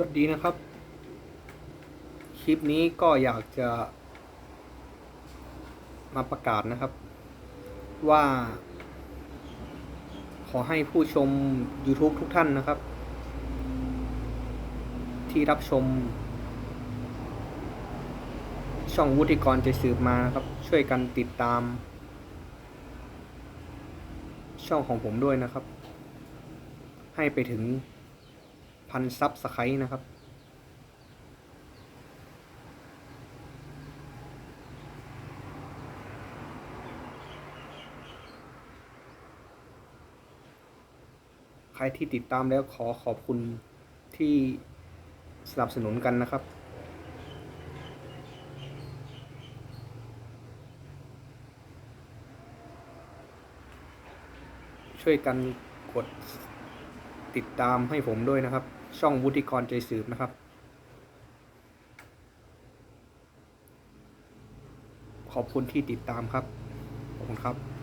วัสดีนะครับ คลิปนี้ก็อยากจะ มาประกาศนะครับ ว่า ขอให้ผู้ชม YouTube ทุกท่านนะครับ ที่รับชม ช่องวุฒิกรใจสืบมานะครับ ช่วยกันติดตาม ช่องของผมด้วยนะครับ ให้ไปถึง พันซับสไครต์นะครับ ใครที่ติดตามแล้วขอขอบคุณที่สนับสนุนกันนะครับช่วยกันกดติดตามให้ผมด้วยนะครับ ช่องวุฒิกรใจสืบนะครับ ขอบคุณที่ติดตามครับ ขอบคุณครับ